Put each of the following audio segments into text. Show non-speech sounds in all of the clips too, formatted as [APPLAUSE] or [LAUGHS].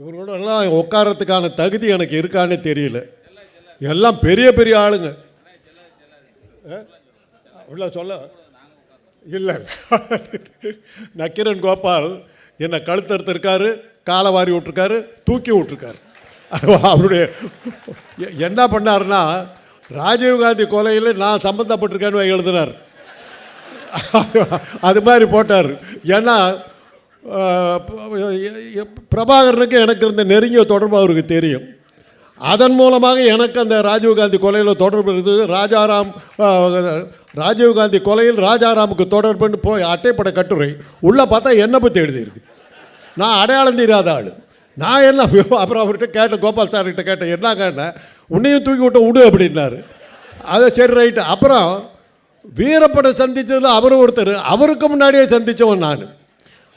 இவர்களோட எல்லாம் உட்காரத்துக்கான தகுதி எனக்கு இருக்கான்னு தெரியல. எல்லாம் பெரிய பெரிய ஆளுங்க. ஆ? உள்ள சொல்ல. இல்லை [LAUGHS] நக்கிரன் கோபால் என்னை கழுத்தெடுத்திருக்காரு காலை வாரி விட்டுருக்காரு தூக்கி விட்டுருக்காரு. [LAUGHS] அவருடைய எ- என்ன பண்ணார்னா ராஜீவ்காந்தி கொலையில் நான் சம்மந்தப்பட்டிருக்கேன்னு எழுதினார். [LAUGHS] அது மாதிரி போட்டார். ஏன்னா பிரபாகரனுக்கு எனக்கு இருந்த நெருங்கிய தொடர்பு அவருக்கு தெரியும். அதன் மூலமாக எனக்கு அந்த ராஜீவ்காந்தி கொலையில் தொடர்பு இருந்தது. ராஜாராம் ராஜீவ் ராஜீவ்காந்தி கொலையில் ராஜாராமுக்கு தொடர்புன்னு போய் அட்டைப்பட கட்டுரை. உள்ளே பார்த்தா என்னை பற்றி எழுதியிருக்கு? நான் அடையாளம் தெரியாத ஆள். நான் என்ன அப்புறம் அவர்கிட்ட கேட்டேன் கோபால் சார்கிட்ட கேட்டேன் என்ன கேட்டேன்? உன்னையும் தூக்கி விட்டு விடு அப்படின்னாரு. அதை சரி ரைட்டு. அப்புறம் வீரப்படை சந்தித்ததில் அவர் ஒருத்தர். அவருக்கு முன்னாடியே சந்தித்தவன் நான்.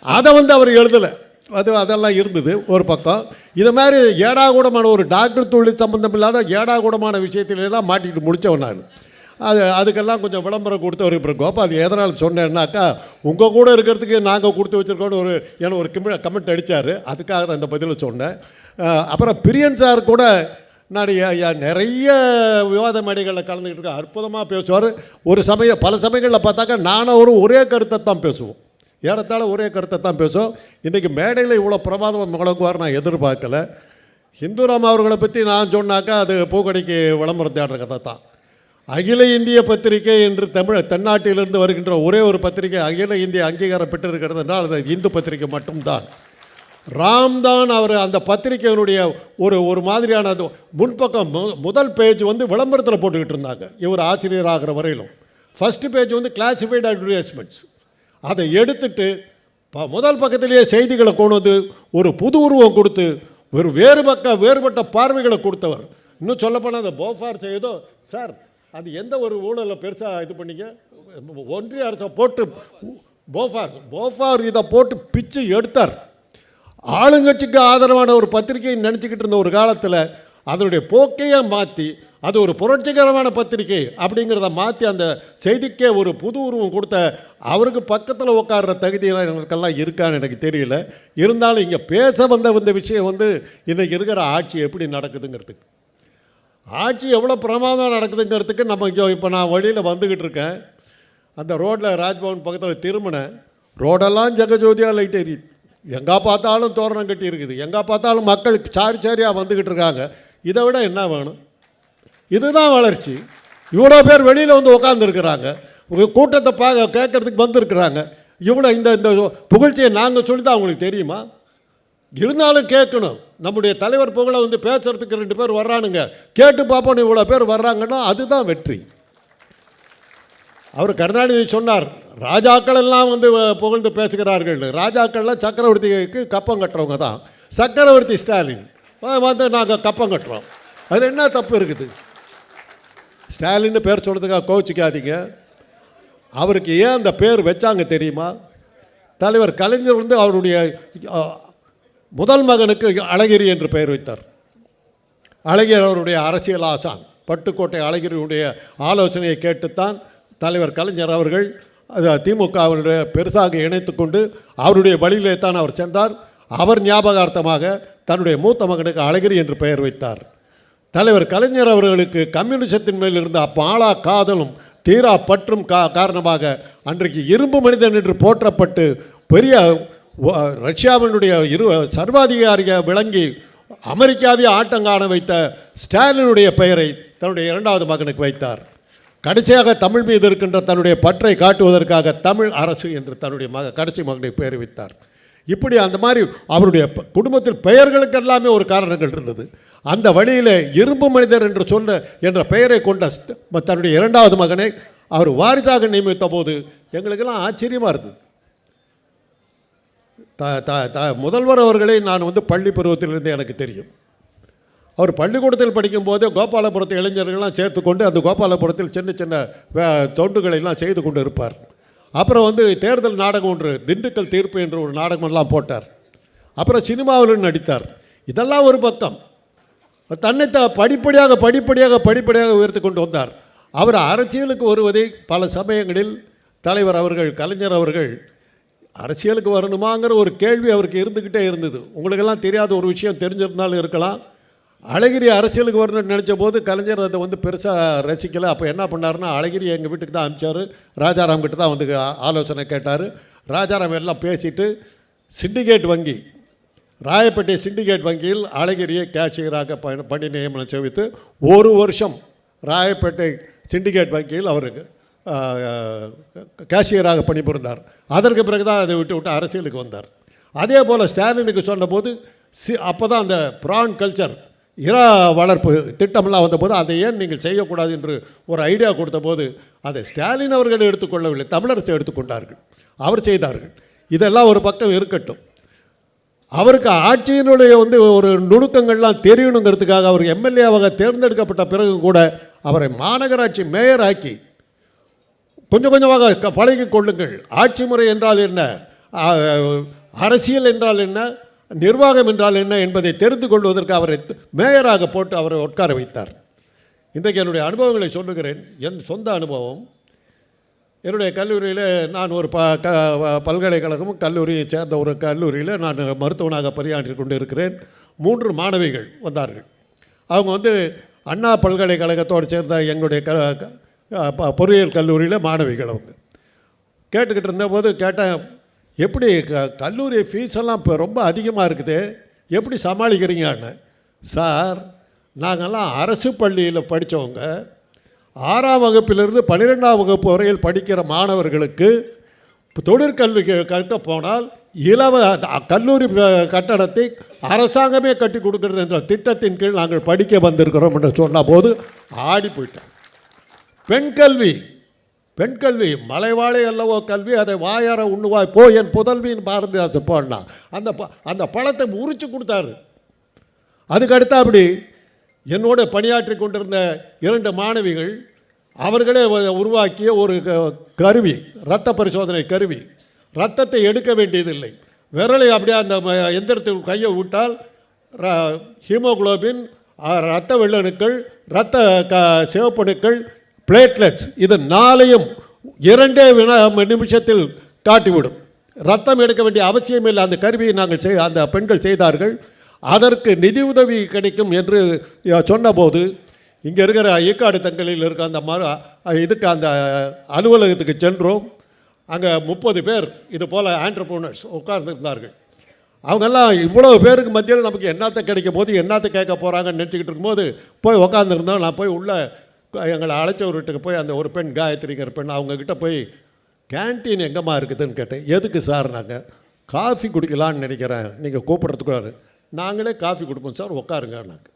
அதை வந்து அவர் எழுதலை. அது அதெல்லாம் இருந்தது ஒரு பக்கம். இது மாதிரி ஏடாகூடமான ஒரு டாக்டர் தொழில் சம்மந்தம் இல்லாத ஏடாகூடமான விஷயத்திலெல்லாம் மாட்டிக்கிட்டு மாட்டிட்டு முடித்தவன் நான். அது அதுக்கெல்லாம் கொஞ்சம் விளம்பரம் கொடுத்தவர் இப்போ கோபால். எதனால் சொன்னேன்னாக்கா உங்கள் கூட இருக்கிறதுக்கு நாங்கள் கொடுத்து வச்சுருக்கோன்னு ஒரு எனக்கு ஒரு கிம கமெண்ட் அடித்தார் அதுக்காக தான் இந்த பதிலை சொன்னேன். அப்புறம் பிரியன் சார் கூட நான் நிறைய விவாத மேடைகளில் கலந்துக்கிட்டு இருக்கேன். அற்புதமாக பேசுவார். ஒரு சமயம் பல சமயங்களில் பார்த்தாக்கா நானும் அவரும் ஒரே கருத்தை தான் பேசுவோம். ஏறத்தாழ ஒரே கருத்தை தான் பேசுவோம் இன்றைக்கி மேடையில் இவ்வளோ பிரமாதம் முழங்குவார் நான் எதிர்பார்க்கல. ஹிந்துராம் அவர்களை பற்றி நான் சொன்னாக்கா அது பூக்கடைக்கு விளம்பரம் தேடுற கதை தான் அகில இந்திய பத்திரிகை என்று தமிழ் தென்னாட்டிலிருந்து வருகின்ற ஒரே ஒரு பத்திரிகை அகில இந்திய அங்கீகாரம் பெற்றிருக்கிறது என்றால் அது இந்து பத்திரிகை மட்டும்தான். ராம்தான் அவர் அந்த பத்திரிகையினுடைய ஒரு ஒரு மாதிரியான அது முன்பக்கம் மு- முதல் பேஜ் வந்து விளம்பரத்தில் போட்டுக்கிட்டு இருந்தாங்க. இவர் ஆசிரியர் ஆகிற வரையிலும். ஃபஸ்ட்டு பேஜ் வந்து கிளாசிஃபைடு அட்வர்டைஸ்மெண்ட்ஸ் அதை எடுத்துட்டு ப முதல் பக்கத்திலேயே செய்திகளை கொண்டு வந்து ஒரு புது உருவம் கொடுத்து ஒரு வேறு பக்க வேறுபட்ட பார்வைகளை கொடுத்தவர். இன்னும் சொல்லப்போனால் அந்த போஃபார் செய்தோ சார் அது எந்த ஒரு ஊழலில் பெருசாக இது பண்ணிங்க? ஒன்றிய அரசை போட்டு போஃபார் போஃபார் இதை போட்டு பிச்சு எடுத்தார். ஆளுங்கட்சிக்கு ஆதரவான ஒரு பத்திரிகையை நினச்சிக்கிட்டு இருந்த ஒரு காலத்தில் அதனுடைய போக்கையே மாற்றி அது ஒரு புரட்சிகரமான பத்திரிகை அப்படிங்கிறத மாற்றி அந்த செய்திக்கே ஒரு புது உருவம் கொடுத்த அவருக்கு பக்கத்தில் உட்கார்ற தகுதியெல்லாம் எனக்கெல்லாம் இருக்கான்னு எனக்கு தெரியல. இருந்தாலும் இங்கே பேச வந்த இந்த விஷயம் வந்து இன்றைக்கி இருக்கிற ஆட்சி எப்படி நடக்குதுங்கிறதுக்கு. ஆட்சி எவ்வளோ பிரமாதம் நடக்குதுங்கிறதுக்கு நம்ம இங்கே இப்போ நான் வழியில் வந்துக்கிட்டு இருக்கேன். அந்த ரோட்டில் ராஜ்பவன் பக்கத்தில் திரும்பினேன். ரோடெல்லாம் ஜெகஜோதியாக லைட் எரியுது எங்கே பார்த்தாலும் தோரணம் கட்டி இருக்குது. எங்கே பார்த்தாலும் மக்கள் சாரி சாரியாக வந்துக்கிட்டு இருக்காங்க. இதை விட என்ன வேணும்? இதுதான் வளர்ச்சி. இவ்வளோ பேர் வெளியில் வந்து உட்காந்துருக்குறாங்க உங்கள் கூட்டத்தை பார்க்க கேட்கறதுக்கு வந்திருக்கிறாங்க. இவ்வளோ இந்த இந்த புகழ்ச்சியை நாங்கள் சொல்லி தான் அவங்களுக்கு தெரியுமா? இருந்தாலும் கேட்கணும். நம்முடைய தலைவர் புகழை வந்து பேசுறதுக்கு ரெண்டு பேர் வர்றானுங்க. கேட்டு பார்ப்போம் இவ்வளோ பேர் வர்றாங்கன்னா அதுதான் வெற்றி. அவர் கருணாநிதி சொன்னார் ராஜாக்கள் எல்லாம் வந்து புகழ்ந்து பேசுகிறார்கள். ராஜாக்கள்லாம் சக்கரவர்த்திக்கு கப்பம் கட்டுறவங்க தான். சக்கரவர்த்தி ஸ்டாலின். வந்து நாங்கள் கப்பம் கட்டுறோம். அதில் என்ன தப்பு இருக்குது? ஸ்டாலின்னு பேர் சொல்கிறதுக்காக கோவிச்சிக்காதீங்க. அவருக்கு ஏன் அந்த பேர் வச்சாங்க தெரியுமா? தலைவர் கலைஞர் வந்து அவருடைய முதல் மகனுக்கு அழகிரி என்று பெயர் வைத்தார். அழகிரி அவருடைய அரசியல் ஆசான். பட்டுக்கோட்டை அழகிரியுடைய ஆலோசனையை கேட்டுத்தான் தலைவர் கலைஞர் அவர்கள் அது திமுகவினுடைய பெருசாக இணைத்து கொண்டு அவருடைய வழியிலே தான் அவர் சென்றார். அவர் ஞாபகார்த்தமாக தன்னுடைய மூத்த மகனுக்கு அழகிரி என்று பெயர் வைத்தார். தலைவர் கலைஞர் அவர்களுக்கு கம்யூனிசத்தின் மேல் இருந்த பாலா காதலும் தீரா பற்றும் கா காரணமாக அன்றைக்கு இரும்பு மனிதன் என்று போற்றப்பட்டு பெரிய ரஷ்யாவினுடைய இரு சர்வாதிகாரியாக விளங்கி அமெரிக்காவை ஆட்டங்காண வைத்த ஸ்டாலினுடைய பெயரை தன்னுடைய இரண்டாவது மகனுக்கு வைத்தார். கடைசியாக தமிழ் மீது இருக்கின்ற தன்னுடைய பற்றை காட்டுவதற்காக தமிழ் அரசு என்று தன்னுடைய மக கடைசி மகனை பெயர் வைத்தார். இப்படி அந்த மாதிரி அவருடைய குடும்பத்தில் பெயர்களுக்கு எல்லாமே ஒரு காரணங்கள் இருந்தது. அந்த வழியில் இரும்பு மனிதர் என்று சொல்ல என்ற பெயரை கொண்ட தன்னுடைய இரண்டாவது மகனை அவர் வாரிசாக நியமித்த போது எங்களுக்கெல்லாம் ஆச்சரியமாக இருந்தது. த த த முதல்வர் அவர்களை நான் வந்து பள்ளி பருவத்திலிருந்து எனக்கு தெரியும். அவர் பள்ளிக்கூடத்தில் படிக்கும்போது கோபாலபுரத்து இளைஞர்கள்லாம் சேர்த்து கொண்டு அந்த கோபாலபுரத்தில் சின்ன சின்ன வே- செய்து கொண்டு இருப்பார். அப்புறம் வந்து தேர்தல் நாடகம் ஒன்று திண்டுக்கல் தீர்ப்பு என்ற ஒரு நாடகமெல்லாம் போட்டார். அப்புறம் சினிமாவில் நடித்தார். இதெல்லாம் ஒரு பக்கம். தன்னைத்தா படிப்படியாக படிப்படியாக படிப்படியாக உயர்த்தி கொண்டு வந்தார். அவர் அரசியலுக்கு வருவதை பல சமயங்களில் தலைவர் அவர்கள் கலைஞர் அவர்கள் அரசியலுக்கு வரணுமாங்கிற ஒரு கேள்வி அவருக்கு இருந்துக்கிட்டே இருந்தது. உங்களுக்கெல்லாம் தெரியாத ஒரு விஷயம் தெரிஞ்சிருந்தாலும் இருக்கலாம். அழகிரி அரசியலுக்கு வரணும்னு நினச்ச போது கலைஞர் அதை வந்து பெருசாக ரசிக்கலை. அப்போ என்ன பண்ணார்னா அழகிரி எங்கள் வீட்டுக்கு தான் அனுப்பிச்சார். ராஜாராம் கிட்ட தான் வந்து ஆலோசனை கேட்டார். ராஜாராம் எல்லாம் பேசிட்டு சிண்டிகேட் வங்கி ராயப்பேட்டை சிண்டிகேட் வங்கியில் அழகிரியை கேஷியராக பணி பணி நியமனம் செய்வித்து ஒரு வருஷம் ராயப்பேட்டை சிண்டிகேட் வங்கியில் அவருக்கு கேஷியராக பணிபுரிந்தார். அதற்கு பிறகு தான் அதை விட்டு விட்டு அரசியலுக்கு வந்தார். அதே போல் ஸ்டாலினுக்கு சொன்னபோது சி அப்போ தான் அந்த ப்ரான் கல்ச்சர் இரா வளர்ப்பு திட்டமெல்லாம் வந்தபோது அதை ஏன் நீங்கள் செய்யக்கூடாது என்று ஒரு ஐடியா கொடுத்தபோது அதை ஸ்டாலின் அவர்கள் எடுத்துக்கொள்ளவில்லை தமிழரசு எடுத்துக்கொண்டார்கள். அவர் செய்தார்கள். இதெல்லாம் ஒரு பக்கம் இருக்கட்டும். அவருக்கு ஆட்சியினுடைய வந்து ஒரு நுணுக்கங்கள்லாம் தெரியணுங்கிறதுக்காக அவர் எம்எல்ஏவாக தேர்ந்தெடுக்கப்பட்ட பிறகு கூட அவரை மாநகராட்சி மேயர் ஆக்கி கொஞ்சம் கொஞ்சமாக க- கொள்ளுங்கள். ஆட்சி முறை என்றால் என்ன? அரசியல் என்றால் என்ன? நிர்வாகம் என்றால் என்ன என்பதை தெரிந்து கொள்வதற்கு அவரை மேயராக போட்டு அவரை உட்கார வைத்தார். இன்றைக்கு என்னுடைய அனுபவங்களை சொல்லுகிறேன். என் சொந்த அனுபவம். என்னுடைய கல்லூரியில் நான் ஒரு ப க பல்கலைக்கழகமும் கல்லூரியை சேர்ந்த ஒரு கல்லூரியில் நான் மருத்துவனாக பணியாற்றி கொண்டு இருக்கிறேன் மூன்று மாணவிகள் வந்தார்கள். அவங்க வந்து அண்ணா பல்கலைக்கழகத்தோடு சேர்ந்த எங்களுடைய க ப- பொறியியல் கல்லூரியில் மாணவிகள் அவங்க. கேட்டுக்கிட்டு இருந்தபோது கேட்டேன் எப்படி க கல்லூரி ஃபீஸ் எல்லாம் இப்போ ரொம்ப அதிகமாக இருக்குது. எப்படி சமாளிக்கிறீங்கன்னு சார் நாங்கள்லாம் அரசு பள்ளியில் படித்தவங்க ஆறாம் வகுப்பிலிருந்து பன்னிரெண்டாம் வகுப்பு வரையில் படிக்கிற மாணவர்களுக்கு தொழிற்கல்வி கட்ட போனால் இலவ கல்லூரி கட்டடத்தை அரசாங்கமே கட்டி கொடுக்கிறது என்ற திட்டத்தின் கீழ் நாங்கள் படிக்க வந்திருக்கிறோம் என்று சொன்னபோது ஆடி போயிட்டோம் பெண் கல்வி பெண் கல்வி மலைவாழை அல்லவோ கல்வி அதை வாயார உண்ணுவாய் போ என் புதல்வியின் பாரதிதாசன் போடலாம் அந்த ப அந்த பழத்தை உரிச்சு கொடுத்தாரு. அதுக்கு அடுத்தாப்படி என்னோட பணியாற்றி கொண்டிருந்த இரண்டு மாணவிகள் அவர்களே உருவாக்கிய ஒரு க- கருவி இரத்த பரிசோதனை கருவி. ரத்தத்தை எடுக்க வேண்டியதில்லை. விரலை அப்படியே அந்த ம- எந்திரத்தில் கையை விட்டால் ர- ஹீமோகுளோபின் இரத்த வெள்ளணுக்கள் இரத்த க சிவப்பணுக்கள் பிளேட்லெட்ஸ் இது நாளையும் இரண்டே வினா நிமிஷத்தில் காட்டிவிடும். ரத்தம் எடுக்க வேண்டிய அவசியம் இல்லை. அந்த கருவியை நாங்கள் செய் அந்த பெண்கள் செய்தார்கள். அதற்கு நிதி உதவி கிடைக்கும் என்று சொன்னபோது இங்கே இருக்கிற ஈக்காடு தங்களில் இருக்க அந்த மறு இதுக்கு அந்த அலுவலகத்துக்கு சென்றோம். அங்கே முப்பது பேர் இது போல் ஆண்டர்போனர்ஸ் உட்கார்ந்துருந்தார்கள். அவங்கெல்லாம் இவ்வளோ பேருக்கு மத்தியில் நமக்கு என்னத்தை கிடைக்கும் போது என்னத்தை கேட்க போகிறாங்கன்னு நினச்சிக்கிட்டு இருக்கும்போது போய் உட்காந்துருந்தோம் நான் போய் உள்ளே எங்களை அழைச்ச ஒரு வீட்டுக்கு போய் அந்த ஒரு பெண் காயத்ரிங்கிற பெண் அவங்கக்கிட்ட போய் கேன்டீன் எங்கம்மா இருக்குதுன்னு கேட்டேன். எதுக்கு சார் நாங்கள் காஃபி குடிக்கலான்னு நினைக்கிறேன். நீங்கள் கூப்பிட்றதுக்குள்ளாரு நாங்களே காஃபி கொடுப்போம் சார். உட்காருங்க நாங்கள்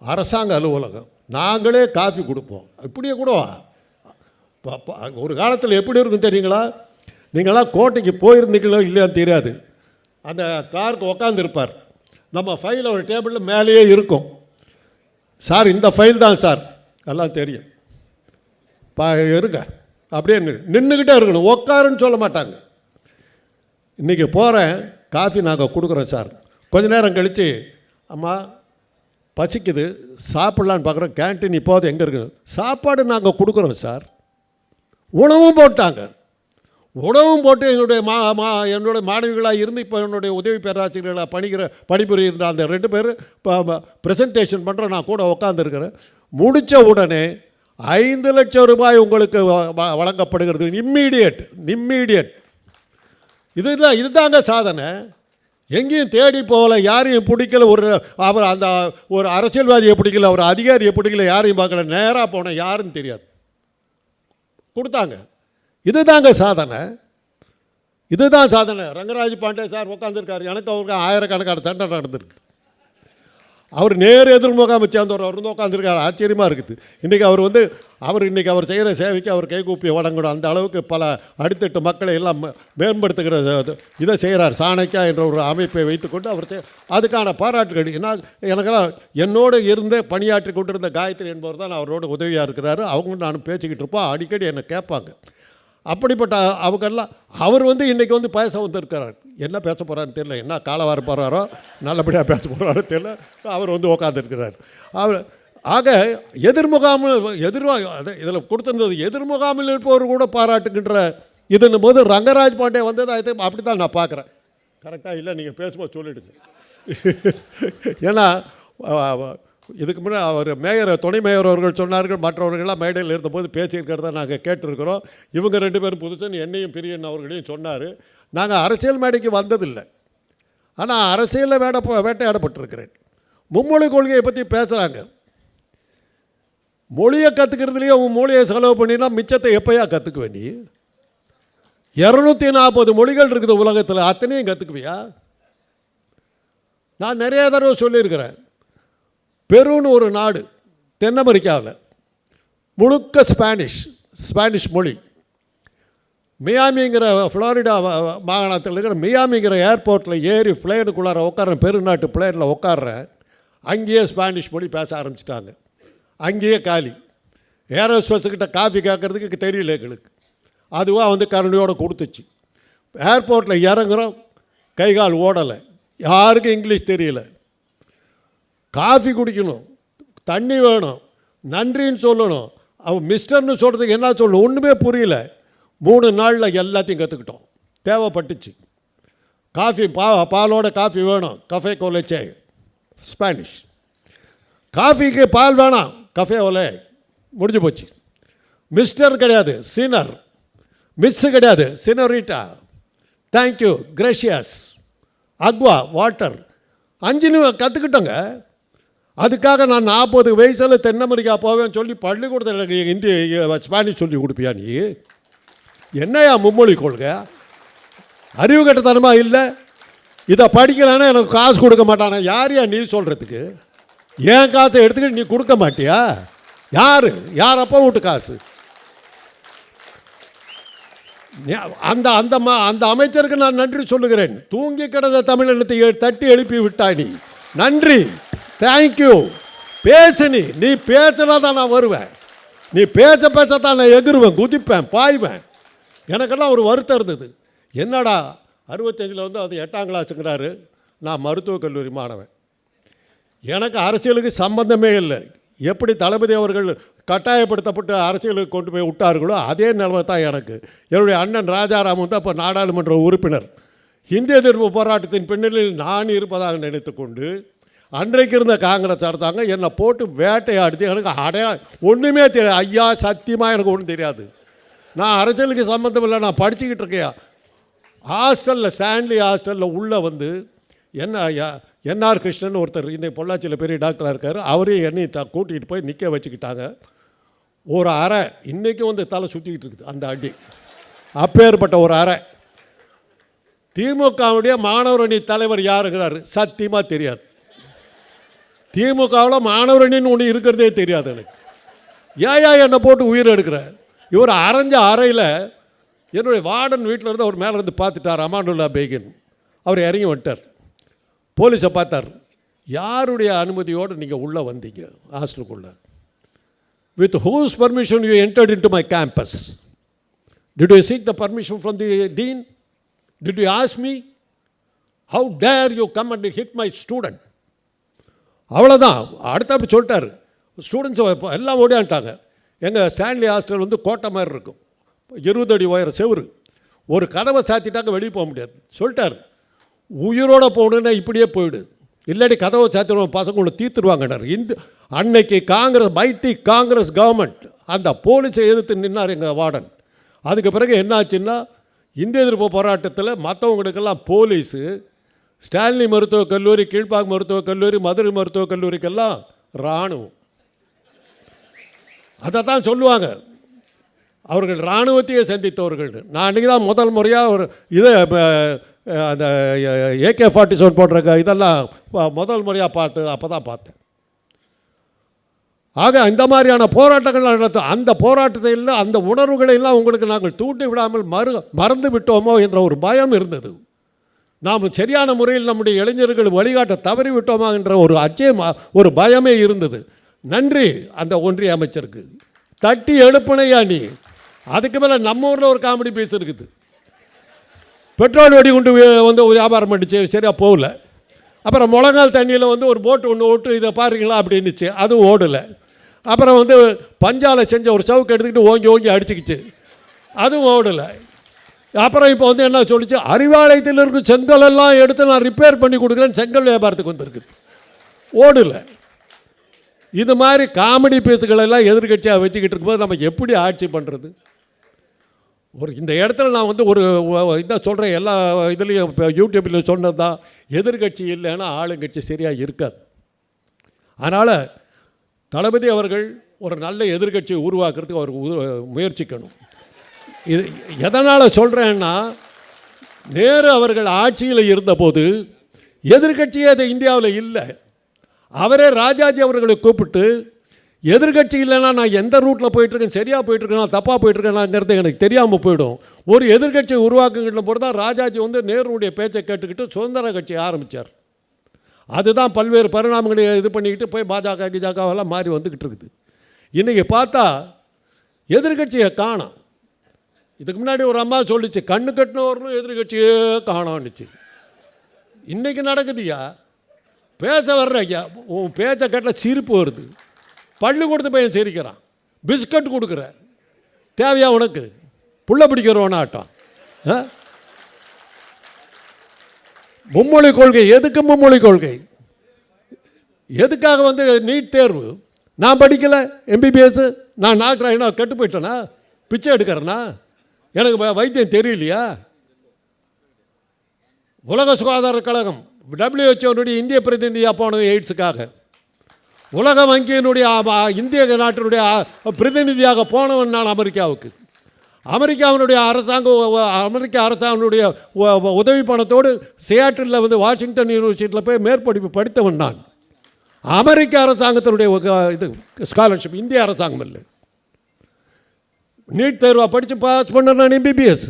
அரசாங்க அலுவலகம். நாங்களே காஃபி கொடுப்போம். இப்படியே கூட ஒரு காலத்தில் எப்படி இருக்கும் தெரியுங்களா? நீங்களாம் கோட்டைக்கு போயிருந்தீங்களோ இல்லையான்னு தெரியாது. அந்த காருக்கு உக்காந்துருப்பார். நம்ம ஃபைல் ஒரு டேபிளில் மேலேயே இருக்கும். சார் இந்த ஃபைல் தான் சார். எல்லாம் தெரியும். பா இருங்க. அப்படியே நின்றுக்கிட்டே இருக்கணும். உக்காருன்னு சொல்ல மாட்டாங்க. இன்றைக்கி போகிறேன் காஃபி நாங்கள் கொடுக்குறோம் சார். கொஞ்ச நேரம் கழித்து அம்மா பசிக்குது சாப்பிட்லான்னு பார்க்குறோம் கேன்டீன் இப்போது எங்கே இருக்குது சாப்பாடு நாங்கள் கொடுக்குறோம் சார். உணவும் போட்டாங்க. உணவும் போட்டு என்னுடைய மா மா என்னுடைய மாணவிகளாக இருந்து இப்போ என்னுடைய உதவி பேராசிரியர்களாக பணிக்கிற பணிபுரிகின்ற அந்த ரெண்டு பேர் இப்போ ப்ரெசன்டேஷன் பண்ணுற நான் கூட உட்காந்துருக்கிறேன் முடித்த உடனே ஐந்து லட்சம் ரூபாய் உங்களுக்கு வ- வ- வழங்கப்படுகிறது. இம்மீடியட் இம்மீடியட் இதுதான் இதுதாங்க சாதனை. எங்கேயும் தேடி போகல யாரையும் பிடிக்கல ஒரு அவர் அந்த ஒரு அரசியல்வாதியை பிடிக்கல ஒரு அதிகாரியை பிடிக்கல யாரையும் பார்க்கல நேராக போன யாருன்னு தெரியாது. கொடுத்தாங்க. இதுதாங்க சாதனை. இதுதான் சாதனை. ரங்கராஜ் பாண்டே சார் உட்காந்துருக்காரு எனக்கு அவருக்கு ஆயிரக்கணக்கான சண்டை நடந்திருக்கு. அவர் நேர் எதிர்முகாமை சேர்ந்தவர் அவர் வந்து உட்காந்துருக்காரு ஆச்சரியமாக இருக்குது. இன்றைக்கி அவர் வந்து அவர் இன்றைக்கி அவர் செய்கிற சேவைக்கு அவர் கைகூப்பி வழங்கணும் அந்த அளவுக்கு பல அடுத்தட்டு மக்களை எல்லாம் மேம்படுத்துகிற இது- இதை செய்கிறார் சாணக்கியா என்ற ஒரு அமைப்பை வைத்துக்கொண்டு அவர் செய்- அதுக்கான பாராட்டுகள். என்ன எனக்கெல்லாம் என்னோடு இருந்து பணியாற்றி கொண்டிருந்த காயத்ரி என்பவர் தான் அவரோட உதவியாக இருக்கிறாரு. அவங்க நானும் பேசிக்கிட்டு இருப்போம். அடிக்கடி என்னை கேட்பாங்க. அப்படிப்பட்ட அவங்கெல்லாம் அவர் வந்து இன்றைக்கி வந்து பேச வந்திருக்கிறார். என்ன பேச போகிறான்னு தெரியல. என்ன காலவார போகிறாரோ நல்லபடியாக பேச போகிறாரோ தெரியல. அவர் வந்து உக்காந்துருக்கிறார். அவர் ஆக எதிர்முகாமில் எதிர்வா இதில் கொடுத்துருந்தது எதிர்முகாமில் இருப்பவர் கூட பாராட்டுகின்ற இதுன்னும் போது ரங்கராஜ் பாண்டே வந்தது அப்படி தான் நான் பார்க்குறேன். கரெக்டாக இல்லை நீங்கள் பேசும்போது சொல்லிடுங்க. ஏன்னா இதுக்கு முன்னாடி அவர் மேயர் துணை மேயர் அவர்கள் சொன்னார்கள் மற்றவர்கள்லாம் மேடையில் இருந்தபோது பேசியிருக்கிறத நாங்கள் கேட்டிருக்கிறோம். இவங்க ரெண்டு பேரும் புதுசன் என்னையும் பிரியன் அவர்களையும் சொன்னார். நாங்கள் அரசியல் மேடைக்கு வந்ததில்லை. ஆனால் அரசியலில் வேட வேட்டையாடப்பட்டிருக்கிறேன். மும்மொழி கொள்கையை பற்றி பேசுகிறாங்க மொழியை கற்றுக்கிறதுலையே உன் மொழியை செலவு பண்ணினா மிச்சத்தை எப்போயா கற்றுக்க வேண்டி? இரநூத்தி நாற்பது மொழிகள் இருக்குது உலகத்தில் அத்தனையும் கற்றுக்குவியா நான் நிறைய தடவை சொல்லியிருக்கிறேன். பெருன்னு ஒரு நாடு தென் அமெரிக்காவில் முழுக்க ஸ்பானிஷ் ஸ்பானிஷ் மொழி. மியாமிங்கிற ஃப்ளோரிடா மாகாணத்தில் இருக்கிற மியாமிங்கிற ஏர்போர்ட்டில் ஏறி ஃப்ளைனுக்குள்ளார உட்காரன் பெருநாட்டு பிளேனில் உட்காடுறேன் அங்கேயே ஸ்பானிஷ் மொழி பேச ஆரம்பிச்சிட்டாங்க. அங்கேயே காலி. ஏரோஸ்வஸ்கிட்ட காஃபி கேட்குறதுக்கு தெரியல எங்களுக்கு. அதுவாக வந்து கரண்டியோட கொடுத்துச்சு. ஏர்போர்ட்டில் இறங்குறோம். கை கால் ஓடலை. யாருக்கும் இங்கிலீஷ் தெரியல. காஃபி குடிக்கணும். தண்ணி வேணும். நன்றின்னு சொல்லணும். அவன் மிஸ்டர்னு சொல்கிறதுக்கு என்ன சொல்லணும் ஒன்றுமே புரியல. மூணு நாளில் எல்லாத்தையும் கற்றுக்கிட்டோம் தேவைப்பட்டுச்சு. காஃபி பா பாலோட காஃபி வேணும். கஃபே கோலச்சே ஸ்பானிஷ் காஃபிக்கு பால் வேணாம். கஃபே ஓலே முடிஞ்சு போச்சு. மிஸ்டர் கிடையாது. சீனர் மிஸ்ஸு கிடையாது. சினரிட்டா தேங்க்யூ கிரேஷியஸ் அக்வா வாட்டர் அஞ்சு கற்றுக்கிட்டோங்க அதுக்காக நான் நாற்பது வயசில் தென் அமெரிக்கா போவேன்னு சொல்லி பள்ளிக்கூடத்தில் எனக்கு ஹிந்தி ஸ்பானிஷ் சொல்லி கொடுப்பியா நீ? என்னையா மும்மொழி கொள்கை? அறிவு கட்டத்தனமாக இல்லை? இதை படிக்கலன்னா எனக்கு காசு கொடுக்க மாட்டானா? யாரையா நீ சொல்கிறதுக்கு ஏன் காசை எடுத்துக்கிட்டு நீ கொடுக்க மாட்டியா? யார்? யார் அப்பா வீட்டு காசு? அந்த அந்த மா அந்த அமைச்சருக்கு நான் நன்றி சொல்லுகிறேன். தூங்கி கிடந்த தமிழினத்தை தட்டி எழுப்பி விட்டாய் நீ. நன்றி. தேங்க்யூ பேசு நீ. நீ பேசினா தான் நான் வருவேன். நீ பேச பேசத்தான் நான் எகிருவேன் குதிப்பேன் பாய்வேன். எனக்கெல்லாம் ஒரு வருத்தம் இருந்தது. என்னடா அறுபத்தஞ்சில் வந்து அது எட்டாம் கிளாஸுங்கிறாரு. நான் மருத்துவக் கல்லூரி மாணவன். எனக்கு அரசியலுக்கு சம்பந்தமே இல்லை. எப்படி தளபதி அவர்கள் கட்டாயப்படுத்தப்பட்டு அரசியலுக்கு கொண்டு போய் விட்டார்களோ அதே நிலைமை தான் எனக்கு. என்னுடைய அண்ணன் ராஜாராம் வந்து அப்போ நாடாளுமன்ற உறுப்பினர். இந்திய எதிர்ப்பு போராட்டத்தின் பின்னணியில் நான் இருப்பதாக நினைத்துக்கொண்டு அன்றைக்கு இருந்த காங்கிரஸ் அரசாங்கம் என்னை போட்டு வேட்டையாடுது. எனக்கு அடையா ஒன்றுமே தெரியாது. ஐயா சத்தியமாக எனக்கு ஒன்றும் தெரியாது. நான் அரசியலுக்கு சம்மந்தம் இல்லை நான் படிச்சுக்கிட்டு இருக்கையா? ஹாஸ்டலில் ஸ்டான்லி ஹாஸ்டலில் உள்ளே வந்து என்ன ஐயா என்ஆர் கிருஷ்ணன் ஒருத்தர் இன்றைக்கு பொள்ளாச்சியில் பெரிய டாக்டராக இருக்கார் அவரையும் என்னையும் த கூட்டிகிட்டு போய் நிற்க வச்சுக்கிட்டாங்க. ஒரு அறை இன்றைக்கும் வந்து தலை சுற்றிக்கிட்டு இருக்குது அந்த அடி. அப்பேற்பட்ட ஒரு அறை. திமுகவுடைய மாணவர் அணி தலைவர் யாருங்கிறாரு சத்தியமாக தெரியாது. திமுகவில் மாணவர் அணின்னு ஒன்று இருக்கிறதே தெரியாது எனக்கு. ஏயா என்னை போட்டு உயிர் எடுக்கிற? இவர் அரைஞ்ச அறையில் என்னுடைய வார்டன் வீட்டில் இருந்து அவர் மேலே இருந்து பார்த்துட்டார் அமானுல்லா பேகின். அவர் இறங்கி வந்துட்டார். போலீஸை பார்த்தார். யாருடைய அனுமதியோடு நீங்கள் உள்ளே வந்தீங்க? ஹாஸ்டலுக்குள்ளே. With whose permission you entered in to my campus did you seek the permission from the dean did you ask me how dare you come and hit my student அவ்வளோதான் அடுத்த அப்படி சொல்லிட்டார். ஸ்டூடெண்ட்ஸ் எல்லாம் ஓடியான்ட்டாங்க எங்கள் ஸ்டான்லி ஹாஸ்டல் வந்து கோட்டை மாதிரி இருக்கும். இருபது அடி உயர செவுரு ஒரு கதவை சாத்திட்டாங்க வெளியே போக முடியாது. சொல்லிட்டார். உயிரோடு போகணுன்னா இப்படியே போயிடு. இல்லாட்டி கதவை சாத்திடுவோம் பசங்களை தீர்த்துருவாங்கன்னார். இந்த அன்னைக்கு காங்கிரஸ் மைட்டி காங்கிரஸ் கவர்மெண்ட் அந்த போலீஸை எதிர்த்து நின்னார் எங்கள் வார்டன். அதுக்கு பிறகு என்னாச்சுன்னா இந்திய எதிர்ப்பு போராட்டத்தில் மற்றவங்களுக்கெல்லாம் போலீஸு ஸ்டான்லி மருத்துவக் கல்லூரி கீழ்ப்பாக் மருத்துவக் கல்லூரி மதுரை மருத்துவக் கல்லூரிக்கெல்லாம் இராணுவம் அதை தான் சொல்லுவாங்க. அவர்கள் இராணுவத்தையே சந்தித்தவர்கள். நான் அன்றைக்கி தான் முதல் முறையாக ஒரு இதை அந்த ஏகே ஃபார்ட்டி செவன் போன்ற இதெல்லாம் முதல் முறையாக பார்த்து அப்போ தான் பார்த்தேன். ஆக இந்த மாதிரியான போராட்டங்கள் நடத்தும் அந்த போராட்டத்தை எல்லாம் அந்த உணர்வுகளை எல்லாம் உங்களுக்கு நாங்கள் தூண்டி விடாமல் மறு மறந்து விட்டோமோ என்ற ஒரு பயம் இருந்தது. நாம் சரியான முறையில் நம்முடைய இளைஞர்கள் வழிகாட்ட தவறி விட்டோமா என்ற ஒரு அச்சயம் ஒரு பயமே இருந்தது. நன்றி அந்த ஒன்றிய அமைச்சருக்கு. தட்டி எழுப்பினையா நீ? அதுக்கு மேலே நம்ம ஊரில் ஒரு காமெடி பீஸ் இருக்குது பெட்ரோல் வெடி கொண்டு வந்து ஒரு வியாபாரம் பண்ணிச்சு சரியாக போகல. அப்புறம் முழங்கால் தண்ணியில் வந்து ஒரு போட்டு ஒன்று ஓட்டு இதை பாருங்களா அப்படின்னுச்சு. அதுவும் ஓடலை. அப்புறம் வந்து பஞ்சாலை செஞ்ச ஒரு சவுக்கு எடுத்துக்கிட்டு ஓங்கி ஓங்கி அடிச்சுக்கிச்சு. அதுவும் ஓடலை. அப்புறம் இப்போ வந்து என்ன சொல்லிச்சு? அறிவாலயத்தில் இருக்கும் செங்கல் எல்லாம் எடுத்து நான் ரிப்பேர் பண்ணி கொடுக்குறேன் செங்கல் வியாபாரத்துக்கு வந்திருக்கு. ஓடலை. இது மாதிரி காமெடி பேசுகளெல்லாம் எதிர்கட்சியாக வச்சுக்கிட்டு இருக்கும்போது நம்ம எப்படி ஆட்சி பண்ணுறது ஒரு இந்த இடத்துல நான் வந்து ஒரு இதாக சொல்கிறேன் எல்லா இதுலேயும் இப்போ யூடியூப்பில் சொன்னது தான் எதிர்கட்சி இல்லைன்னா ஆளுங்கட்சி சரியாக இருக்காது. அதனால் தளபதி அவர்கள் ஒரு நல்ல எதிர்கட்சியை உருவாக்குறதுக்கு அவர் முயற்சிக்கணும். இது எதனால் சொல்கிறேன்னா நேரு அவர்கள் ஆட்சியில் இருந்தபோது எதிர்கட்சியே அது இந்தியாவில் இல்லை. அவரே ராஜாஜி அவர்களை கூப்பிட்டு எதிர்கட்சி இல்லைன்னா நான் எந்த ரூட்டில் போயிட்டுருக்கேன்? சரியாக போயிட்டுருக்கேன்? தப்பாக போயிட்டுருக்கேனாங்கிறது எனக்கு தெரியாமல் போயிடும். ஒரு எதிர்கட்சியை உருவாக்குங்கிற போது தான் ராஜாஜி வந்து நேருடைய பேச்சை கேட்டுக்கிட்டு சுதந்திர கட்சி ஆரம்பித்தார் அதுதான் பல்வேறு பரிணாமங்களை இது பண்ணிக்கிட்டு போய் பாஜக கிஜாகவெல்லாம் மாறி வந்துக்கிட்டு இருக்குது. இன்றைக்கி பார்த்தா எதிர்கட்சியை காணோம். இதுக்கு முன்னாடி ஒரு அம்மா சொல்லிச்சு கண்ணு கட்டினவர்களும் எதிர்கட்சியே காணோன்னுச்சு இன்றைக்கி நடக்குதுயா பேச வர்ற ஐயா. உன் பேச்சை கேட்டால் சிரிப்பு வருது. பள்ளிக்கூடத்து பையன் சிரிக்கிறான். பிஸ்கட் கொடுக்குற. தேவையா உனக்கு? புள்ள பிடிக்கிறவனாட்டம் ஆ? மும்மொழி கொள்கை. எதுக்கு மும்மொழி கொள்கை? எதுக்காக வந்து நீட் தேர்வு? நான் படிக்கலை. எம்பிபிஎஸ் நான் நாக்குறேன் கெட்டு போயிட்டேனா? பிச்சை எடுக்கிறேன்னா எனக்கு வ- வைத்தியம் தெரியலையா? உலக சுகாதார கழகம். டபிள்யூஹெச்ஓனுடைய இந்திய பிரதிநிதியாக போனது எய்ட்ஸுக்காக. உலக வங்கியினுடைய இந்திய நாட்டினுடைய பிரதிநிதியாக போனவன் நான் அமெரிக்காவுக்கு. அமெரிக்காவினுடைய அரசாங்கம் அமெரிக்க அரசாங்கனுடைய உதவி பணத்தோடு சியாட்டிலில் வந்து வாஷிங்டன் யூனிவர்சிட்டியில் போய் மேற்படிப்பு படித்தவன் நான். அமெரிக்க அரசாங்கத்தினுடைய இது ஸ்காலர்ஷிப் இந்திய அரசாங்கம் இல்லை நீட் தேர்வாக படித்து பாஸ் பண்ண நான் எம்பிபிஎஸ்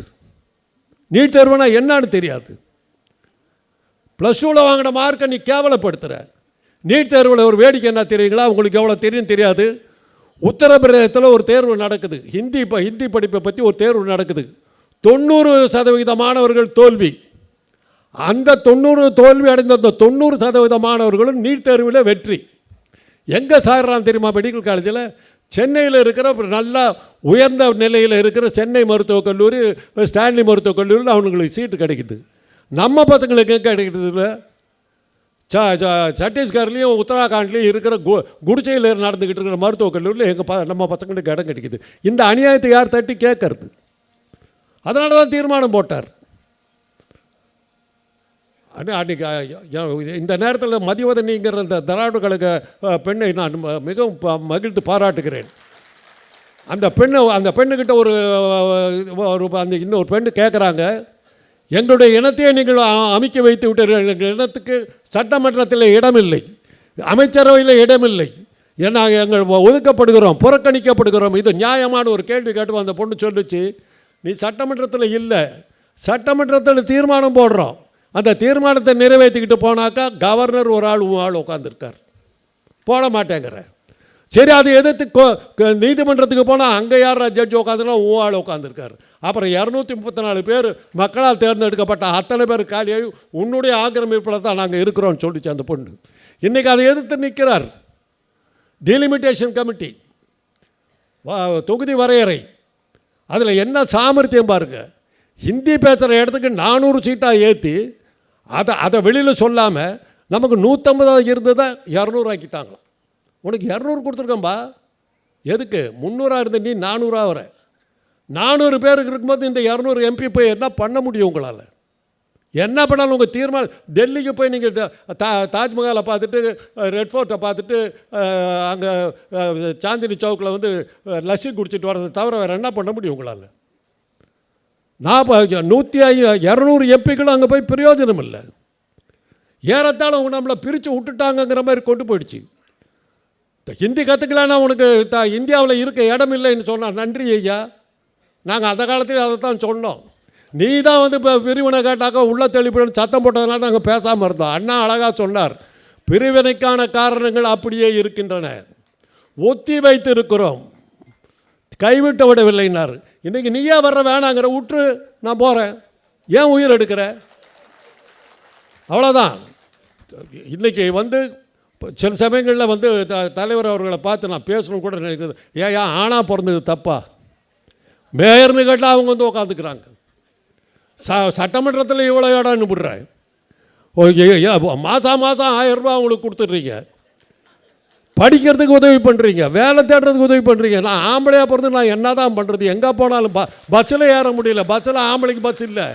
நீட் தேர்வுனா என்னன்னு தெரியாது. ப்ளஸ் டூவில் வாங்கின மார்க்கை நீ கேவலப்படுத்துகிற நீட் தேர்வில் ஒரு வேடிக்கை என்ன தெரியுங்களா? உங்களுக்கு எவ்வளோ தெரியும் தெரியாது. உத்தரப்பிரதேசத்தில் ஒரு தேர்வு நடக்குது. ஹிந்தி இப்போ ஹிந்தி படிப்பை பற்றி ஒரு தேர்வு நடக்குது. தொண்ணூறு சதவிகித மாணவர்கள் தோல்வி. அந்த தொண்ணூறு தோல்வி அடைந்த அந்த தொண்ணூறு சதவீத மாணவர்களும் நீட் தேர்வில் வெற்றி. எங்கே சாடுறான் தெரியுமா மெடிக்கல் காலேஜில் சென்னையில் இருக்கிற நல்லா உயர்ந்த நிலையில் இருக்கிற சென்னை மருத்துவக் கல்லூரி ஸ்டான்லி மருத்துவக் கல்லூரியில் அவங்களுக்கு சீட்டு கிடைக்குது. நம்ம பசங்களுக்கு கிடைக்கிறது ச ச- சத்தீஸ்கர்லேயும் உத்தராகண்ட்லேயும் இருக்கிற கு குடிச்சையில் நடந்துக்கிட்டு இருக்கிற மருத்துவக் கல்லூரியில் எங்கள் ப நம்ம பசங்களுக்கு இடம் கிடைக்கிது. இந்த அநியாயத்தை யார் தட்டி கேட்கறது? அதனால தான் தீர்மானம் போட்டார். அன்னைக்கு இந்த நேரத்தில் மதிவதனிங்கிற இந்த திராவிட கழக பெண்ணை நான் மிகவும் ப- மகிழ்ந்து பாராட்டுகிறேன். அந்த பெண்ணை அந்த பெண்ணுக்கிட்ட ஒரு ஒரு அந்த இன்னொரு பெண்ணு கேட்குறாங்க எங்களுடைய இனத்தையே நீங்கள் அமைக்க வைத்து விட்டீர்கள். எங்கள் இனத்துக்கு சட்டமன்றத்தில் இடமில்லை. அமைச்சரவையில் இடமில்லை. ஏன்னா எங்கள் ஒதுக்கப்படுகிறோம் புறக்கணிக்கப்படுகிறோம். இது நியாயமான ஒரு கேள்வி கேட்டு அந்த பொண்ணு சொல்லுச்சு. நீ சட்டமன்றத்தில் இல்லை. சட்டமன்றத்தில் தீர்மானம் போடுறோம். அந்த தீர்மானத்தை நிறைவேற்றிக்கிட்டு போனாக்கா கவர்னர் ஒரு ஆள் ஆள் உட்காந்துருக்கார் போட மாட்டேங்கிற. சரி அதை எதிர்த்து கோ- நீதிமன்றத்துக்கு போனால் அங்கே யார் ஜட்ஜ் உட்காந்துனா உன் ஆள் உட்காந்துருக்காரு அப்புறம் இரநூத்தி முப்பத்தி நாலு பேர் மக்களால் தேர்ந்தெடுக்கப்பட்ட அத்தனை பேர் காலியாகி உன்னுடைய ஆக்கிரமிப்பில் தான் நாங்கள் இருக்கிறோம்னு சொல்லிச்சு அந்த பொண்ணு. இன்றைக்கி அதை எதிர்த்து நிற்கிறார். டிலிமிட்டேஷன் கமிட்டி வா- தொகுதி வரையறை. அதில் என்ன சாமர்த்தியம் பாருங்க. ஹிந்தி பேசுகிற இடத்துக்கு நானூறு சீட்டாக ஏற்றி அதை அதை வெளியில் சொல்லாமல் நமக்கு நூற்றம்பதாக இருந்ததை இரநூறு ஆக்கிட்டாங்களாம். உனக்கு இரநூறு கொடுத்துருக்கேன்பா. எதுக்கு? முந்நூறாக இருந்த நீ நானூறாக வர. நானூறு பேருக்கு இருக்கும்போது இந்த இரநூறு எம்பி போய் என்ன பண்ண முடியும் உங்களால்? என்ன பண்ணாலும் உங்கள் தீர்மானம் டெல்லிக்கு போய் நீங்கள் தா தாஜ்மஹாலை பார்த்துட்டு ரெட் ஃபோர்ட்டை பார்த்துட்டு அங்கே சாந்தினி சவுக்கில் வந்து லஸ்ஸி குடிச்சிட்டு வரதை தவிர வேறு என்ன பண்ண முடியும் உங்களால்? நான் நூற்றி ஐ இரநூறு எம்பிக்களும் அங்கே போய் பிரயோஜனம் இல்லை. ஏறத்தாழ அவங்க நம்மளை பிரித்து விட்டுட்டாங்கங்கிற மாதிரி கொண்டு போயிடுச்சு. இந்த ஹிந்தி கற்றுக்கலான்னா உனக்கு த இந்தியாவில் இருக்க இடம் இல்லைன்னு சொன்னால் நன்றி ஐயா. நாங்கள் அந்த காலத்தில் அதை தான் சொன்னோம். நீ தான் வந்து இப்போ பிரிவினை கேட்டாக்கா உள்ள தெளிப்புடன் சத்தம் போட்டதுனால நாங்கள் பேசாமல் இருந்தோம். அண்ணா அழகாக சொன்னார் பிரிவினைக்கான காரணங்கள் அப்படியே இருக்கின்றன. ஒத்தி வைத்து இருக்கிறோம் கைவிட்டு விடவில்லைனார் இன்றைக்கி நீயே வர்ற வேணாங்கிற உற்று நான் போகிறேன் ஏன் உயிர் எடுக்கிற? அவ்வளோதான் இன்றைக்கி வந்து சில சமயங்களில் வந்து த- தலைவர் அவர்களை பார்த்து நான் பேசணும் கூட நினைக்கிறது. ஏன் ஏன் ஆணாக பிறந்தது தப்பா? மேயர்னு கேட்டால் அவங்க வந்து உட்காந்துக்கிறாங்க ச சட்டமன்றத்தில் இவ்வளோ இடம்னு விடுறேன் மாதம் மாதம் ஆயிரம் ரூபா அவங்களுக்கு கொடுத்துட்றீங்க. படிக்கிறதுக்கு உதவி பண்ணுறீங்க வேலை தேடுறதுக்கு உதவி பண்ணுறீங்க நான் ஆம்பளையாக பிறந்து நான் என்ன தான் பண்ணுறது எங்கே போனாலும் ப பஸ்ஸில் ஏற முடியல பஸ்ஸில் ஆம்பளைக்கு பஸ் இல்லை.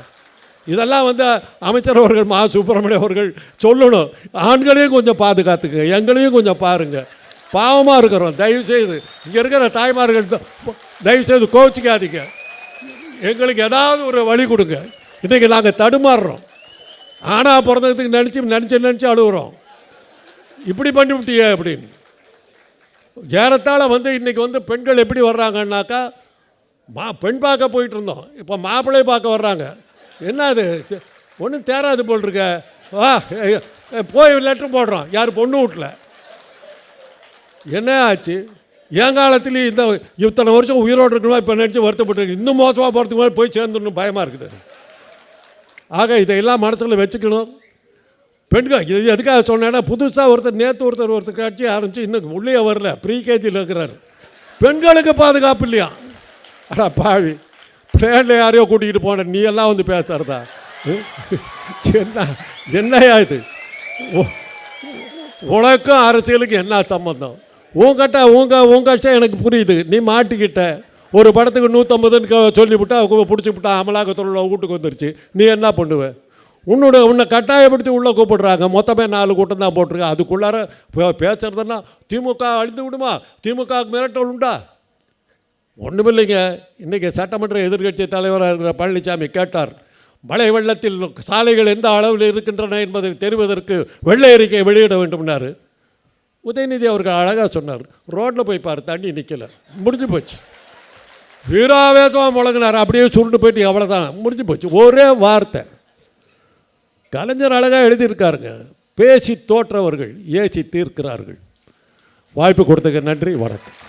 இதெல்லாம் வந்து அமைச்சர் அவர்கள் மா சுப்பிரமணியம் அவர்கள் சொல்லணும். ஆண்களையும் கொஞ்சம் பாதுகாத்துக்குங்க எங்களையும் கொஞ்சம் பாருங்கள் பாவமாக இருக்கிறோம் தயவு செய்து இங்கே இருக்கிற தாய்மார்கள் தயவு செய்து கோச்சிக்காதீங்க எங்களுக்கு ஏதாவது ஒரு வழி கொடுங்க. இன்றைக்கி நாங்கள் தடுமாறுறோம். ஆனால் பிறந்ததுக்கு நினச்சி நினச்சி நினச்சி அழுகுறோம். இப்படி பண்ணி விட்டியே அப்படின்னு. ஏறத்தாழ வந்து இன்றைக்கி வந்து பெண்கள் எப்படி வர்றாங்கன்னாக்கா மா பெண் பார்க்க போயிட்டு இருந்தோம். இப்போ மாப்பிள்ளை பார்க்க வர்றாங்க. என்ன அது? ஒன்றும் தேராது போல் இருக்க வா போய் லெட்ரு போடுறோம். யார் பொண்ணு வீட்டில் என்ன ஆச்சு? என் காலத்துலேயும் இந்த இத்தனை வருஷம் உயிரோடு இருக்கணுமா இப்போ நினச்சி வருத்தப்பட்டு இன்னும் மோசமாக போகிறதுக்கு மாதிரி போய் சேர்ந்துடணும் பயமாக இருக்குது. ஆக இதையெல்லாம் மனசில் வச்சுக்கணும். பெண்கள் இது எதுக்காக சொன்னேன்னா புதுசாக ஒருத்தர் நேற்று ஒருத்தர் ஒருத்தர் காட்சி ஆரம்பித்து இன்னும் உள்ளே வரல ப்ரீகேஜியில் இருக்கிறார். பெண்களுக்கு பாதுகாப்பு இல்லையா? அடா பாவி பிளேனில் யாரையோ கூட்டிகிட்டு போன நீ எல்லாம் வந்து பேசுறதா? ம்? என்ன என்னையா இது? உனக்கும் அரசியலுக்கு என்ன சம்மந்தம் உங்ககிட்ட உங்க உங்க கஷ்டம் எனக்கு புரியுது. நீ மாட்டிக்கிட்ட. ஒரு படத்துக்கு நூற்றம்பதுன்னு சொல்லிவிட்டா பிடிச்சி விட்டா அமலாக்கத்துள்ள வீட்டுக்கு வந்துருச்சு. நீ என்ன பண்ணுவ? உன்னோட உன்னை கட்டாயப்படுத்தி உள்ளே கூப்பிடுறாங்க. மொத்தமே நாலு கூட்டம் தான் போட்டிருக்கேன் அதுக்குள்ளார பே- பேசுறதுன்னா திமுக அழிந்து விடுமா? திமுகவுக்கு மிரட்டல் உண்டா? ஒன்றுமில்லைங்க இன்றைக்கி சட்டமன்ற எதிர்க்கட்சி தலைவராக இருக்கிற பழனிசாமி கேட்டார். மழை வெள்ளத்தில் சாலைகள் எந்த அளவில் இருக்கின்றன என்பதை தெரிவதற்கு வெள்ளை அறிக்கை வெளியிட வேண்டும்னாரு. உதயநிதி அவர்கள் அழகாக சொன்னார் ரோட்டில் போய் பாரு தண்ணி நிற்கல முடிஞ்சு போச்சு. வீராவேசமாக முழங்கினார் அப்படியே சுருண்டு போயிட்டு அவ்வளோதான் முடிஞ்சு போச்சு. ஒரே வார்த்தை. கலைஞர் அழகாக எழுதியிருக்காருங்க பேசி தோற்றவர்கள் ஏசி தீர்க்கிறார்கள். வாய்ப்பு கொடுத்ததுக்கு நன்றி வணக்கம்.